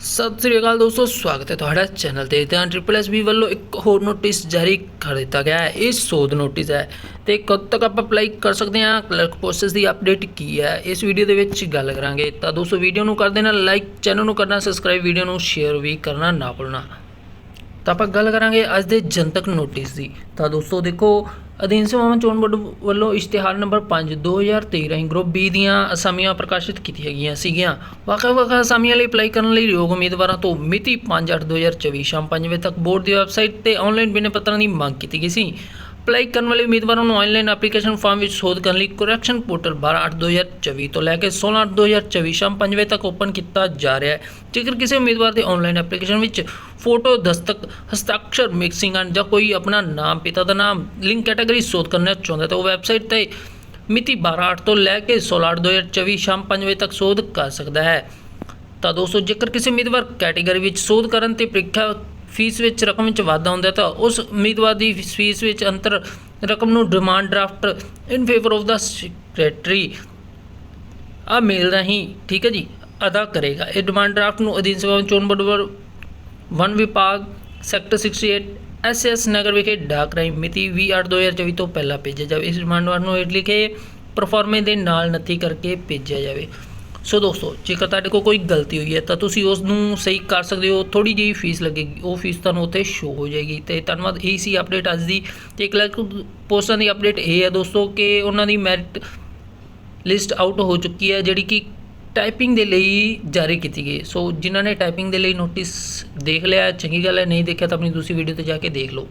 ਸਤਿ ਸ੍ਰੀ ਅਕਾਲ ਦੋਸਤੋ, ਸਵਾਗਤ ਹੈ ਤੁਹਾਡਾ ਚੈਨਲ ਤੇ। ਤਾਂ ਟ੍ਰਿਪਲ ਐਸ ਬੀ ਵੱਲੋਂ ਇੱਕ ਹੋਰ ਨੋਟਿਸ ਜਾਰੀ ਕਰ ਦਿੱਤਾ ਗਿਆ ਹੈ। ਇਹ ਸੋਧ ਨੋਟਿਸ ਹੈ ਤੇ ਕਦ ਤੱਕ ਆਪਾਂ ਅਪਲਾਈ ਕਰ ਸਕਦੇ ਹਾਂ? ਕਲਰਕ ਪ੍ਰੋਸੈਸ ਦੀ ਅਪਡੇਟ ਕੀ ਹੈ? ਇਸ ਵੀਡੀਓ ਦੇ ਵਿੱਚ ਗੱਲ ਕਰਾਂਗੇ। ਤਾਂ ਦੋਸਤੋ ਵੀਡੀਓ ਨੂੰ ਕਰ ਦੇਣਾ ਲਾਈਕ ਚੈਨਲ ਨੂੰ ਕਰਨਾ ਸਬਸਕ੍ਰਾਈਬ ਵੀਡੀਓ ਨੂੰ ਸ਼ੇਅਰ ਵੀ ਕਰਨਾ ਨਾ ਭੁੱਲਣਾ। ਤਾਂ ਆਪਾਂ ਗੱਲ ਕਰਾਂਗੇ ਅੱਜ ਦੇ ਜਨਤਕ ਨੋਟਿਸ ਦੀ। ਤਾਂ ਦੋਸਤੋ ਦੇਖੋ, ਅਧੀਨ ਸੇਵਾਵਾਂ ਚੋਣ ਬੋਰਡ ਵੱਲੋਂ ਇਸ਼ਤਿਹਾਰ ਨੰਬਰ 5 2023 ਰਾਹੀਂ ਗਰੁੱਪ ਬੀ ਦੀਆਂ ਅਸਾਮੀਆਂ ਪ੍ਰਕਾਸ਼ਿਤ ਕੀਤੀਆਂ ਗਈਆਂ ਸੀਗੀਆਂ। ਵੱਖ-ਵੱਖ ਅਸਾਮੀਆਂ ਲਈ ਅਪਲਾਈ ਕਰਨ ਲਈ ਯੋਗ ਉਮੀਦਵਾਰਾਂ ਤੋਂ ਮਿਤੀ 5/8/2024 ਸ਼ਾਮ 5 ਵਜੇ ਤੱਕ ਬੋਰਡ ਦੀ ਵੈਬਸਾਈਟ ਤੇ ਆਨਲਾਈਨ ਬਿਨੈ ਪੱਤਰਾਂ ਦੀ ਮੰਗ ਕੀਤੀ ਗਈ ਸੀ। ਅਪਲਾਈ ਕਰਨ ਵਾਲੇ ਉਮੀਦਵਾਰਾਂ ਨੂੰ ਆਨਲਾਈਨ ਐਪਲੀਕੇਸ਼ਨ ਫਾਰਮ ਵਿੱਚ ਸੋਧ ਕਰਨ ਲਈ ਕਰੈਕਸ਼ਨ ਪੋਰਟਲ 12/8/2024 ਤੋਂ ਲੈ ਕੇ 16/8/2024 ਸ਼ਾਮ 5 ਵਜੇ ਤੱਕ ਓਪਨ ਕੀਤਾ ਜਾ ਰਿਹਾ ਹੈ। ਜੇਕਰ ਕਿਸੇ ਉਮੀਦਵਾਰ ਦੇ ਆਨਲਾਈਨ ਐਪਲੀਕੇਸ਼ਨ ਵਿੱਚ ਫੋਟੋ ਦਸਤਕ, ਹਸਤਾਖਰ ਮਿਕਸਿੰਗ ਐਂਡ ਜਾਂ ਕੋਈ ਆਪਣਾ ਨਾਮ, ਪਿਤਾ ਦਾ ਨਾਮ ਲਿੰਕ ਕੈਟਾਗਰੀ ਸੋਧ ਕਰਨਾ ਚਾਹੁੰਦਾ ਤਾਂ ਉਹ ਵੈਬਸਾਈਟ ਤੇ ਮਿਤੀ 12/8 ਤੋਂ ਲੈ ਕੇ 16/8/2024 ਸ਼ਾਮ 5 ਵਜੇ ਤੱਕ ਸੋਧ ਕਰ ਸਕਦਾ ਹੈ। ਤਾਂ ਦੋਸਤੋ, ਜੇਕਰ ਕਿਸੇ ਉਮੀਦਵਾਰ ਕੈਟਾਗਰੀ ਵਿੱਚ ਸੋਧ ਕਰਨ ਤੇ ਪ੍ਰੀਖਿਆ ਫੀਸ ਵਿੱਚ ਰਕਮ ਵਿੱਚ ਵਾਧਾ ਹੁੰਦਾ ਤਾਂ ਉਸ ਉਮੀਦਵਾਰ ਦੀ ਫੀਸ ਵਿੱਚ ਅੰਤਰ ਰਕਮ ਨੂੰ demand draft in favour of the secretary ਆ ਮੇਲ ਰਾਹੀਂ ਠੀਕ ਹੈ ਜੀ, ਅਦਾ ਕਰੇਗਾ। ਇਹ ਡਿਮਾਂਡ ਡਰਾਫਟ ਨੂੰ ਅਧੀਨ ਸਭਾ ਚੋਣ ਬੋਰਡ ਵਨ ਵਿਭਾਗ ਸੈਕਟਰ 68 ਐਸਐਸ ਨਗਰ ਵਿਖੇ ਡਾਕ ਰਾਹੀਂ ਮਿਤੀ 20/8/2024 ਤੋਂ ਪਹਿਲਾਂ ਭੇਜਿਆ ਜਾਵੇ। ਇਸ ਡਿਮਾਂਡ ਡਰਾਫਟ ਨੂੰ ਹੇਠ ਲਿਖੇ ਪਰਫਾਰਮੇ ਦੇ ਨਾਲ ਨੱਥੀ ਕਰਕੇ ਭੇਜਿਆ ਜਾਵੇ। ਸੋ ਦੋਸਤੋ, ਜੇਕਰ ਤੁਹਾਡੇ ਕੋਲ ਕੋਈ ਗਲਤੀ ਹੋਈ ਹੈ ਤਾਂ ਤੁਸੀਂ ਉਸ ਨੂੰ ਸਹੀ ਕਰ ਸਕਦੇ ਹੋ ਥੋੜੀ ਜਿਹੀ ਫੀਸ ਲੱਗੇਗੀ, ਉਹ ਫੀਸ ਤੁਹਾਨੂੰ ਉੱਥੇ ਸ਼ੋ ਹੋ ਜਾਏਗੀ। ਤੇ ਧੰਨਵਾਦ, ਇਹ ਸੀ ਅਪਡੇਟ ਅੱਜ ਦੀ। ਤੇ ਇੱਕ ਲੱਖ ਪੋਸਟਾਂ ਦੀ ਅਪਡੇਟ ਇਹ ਹੈ ਦੋਸਤੋ ਕਿ ਉਹਨਾਂ ਦੀ ਮੈਰਿਟ ਲਿਸਟ ਆਊਟ ਹੋ ਚੁੱਕੀ ਹੈ, ਜਿਹੜੀ ਕਿ ਟਾਈਪਿੰਗ ਦੇ ਲਈ ਜਾਰੀ ਕੀਤੀ ਗਈ ਸੋ ਜਿਨ੍ਹਾਂ ਨੇ ਟਾਈਪਿੰਗ ਦੇ ਲਈ ਨੋਟਿਸ ਦੇਖ ਲਿਆ, ਚੰਗੀ ਗੱਲ ਹੈ, ਨਹੀਂ ਦੇਖਿਆ ਤਾਂ ਆਪਣੀ ਦੂਸਰੀ ਵੀਡੀਓ ਤੇ ਜਾ ਕੇ ਦੇਖ ਲਓ।